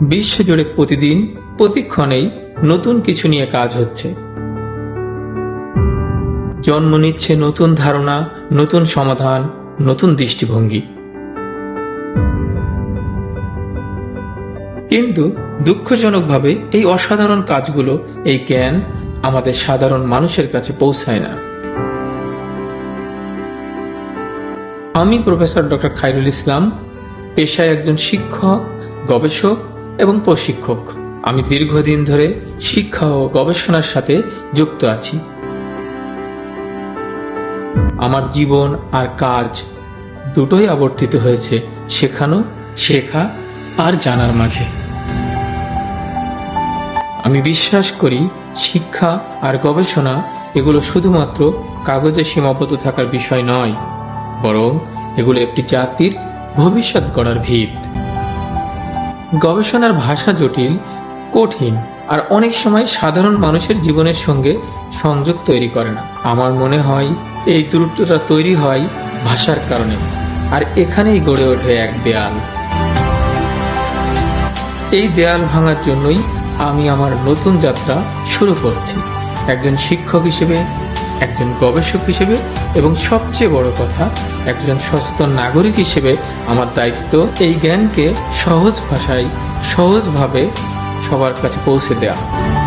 বিশ্বজুড়ে প্রতিদিন, প্রতিক্ষণেই নতুন কিছু নিয়ে কাজ হচ্ছে। জন্ম নিচ্ছে নতুন ধারণা, নতুন সমাধান, নতুন দৃষ্টিভঙ্গি। কিন্তু দুঃখজনকভাবে এই অসাধারণ কাজগুলো, এই জ্ঞান আমাদের সাধারণ মানুষের কাছে পৌঁছায় না। আমি প্রফেসর ডক্টর খাইরুল ইসলাম, পেশায় একজন শিক্ষক, গবেষক এবং প্রশিক্ষক। আমি দীর্ঘদিন ধরে শিক্ষা ও গবেষণার সাথে যুক্ত আছি। আমার জীবন আর কাজ দুটোই আবর্তিত হয়েছে শেখানো, শেখা আর জানার মাঝে। আমি বিশ্বাস করি শিক্ষা আর গবেষণা এগুলো শুধুমাত্র কাগজে সীমাবদ্ধ থাকার বিষয় নয়, বরং এগুলো একটি জাতির ভবিষ্যৎ গড়ার ভিত। গবেষণার ভাষা জটিল, কঠিন, আর অনেক সময় সাধারণ মানুষের জীবনের সঙ্গে সংযোগ তৈরি করে না। আমার মনে হয় এই দূরত্বটা তৈরি হয় ভাষার কারণে, আর এখানেই গড়ে ওঠে এক দেয়াল। এই দেয়াল ভাঙার জন্যই আমি আমার নতুন যাত্রা শুরু করছি। একজন শিক্ষক হিসেবে একজন গবেষক হিসেবে এবং সবচেয়ে বড় কথা, একজন সচেতন নাগরিক হিসেবে আমার দায়িত্ব এই জ্ঞানকে সহজ ভাষায়, সহজভাবে সবার কাছে পৌঁছে দেওয়া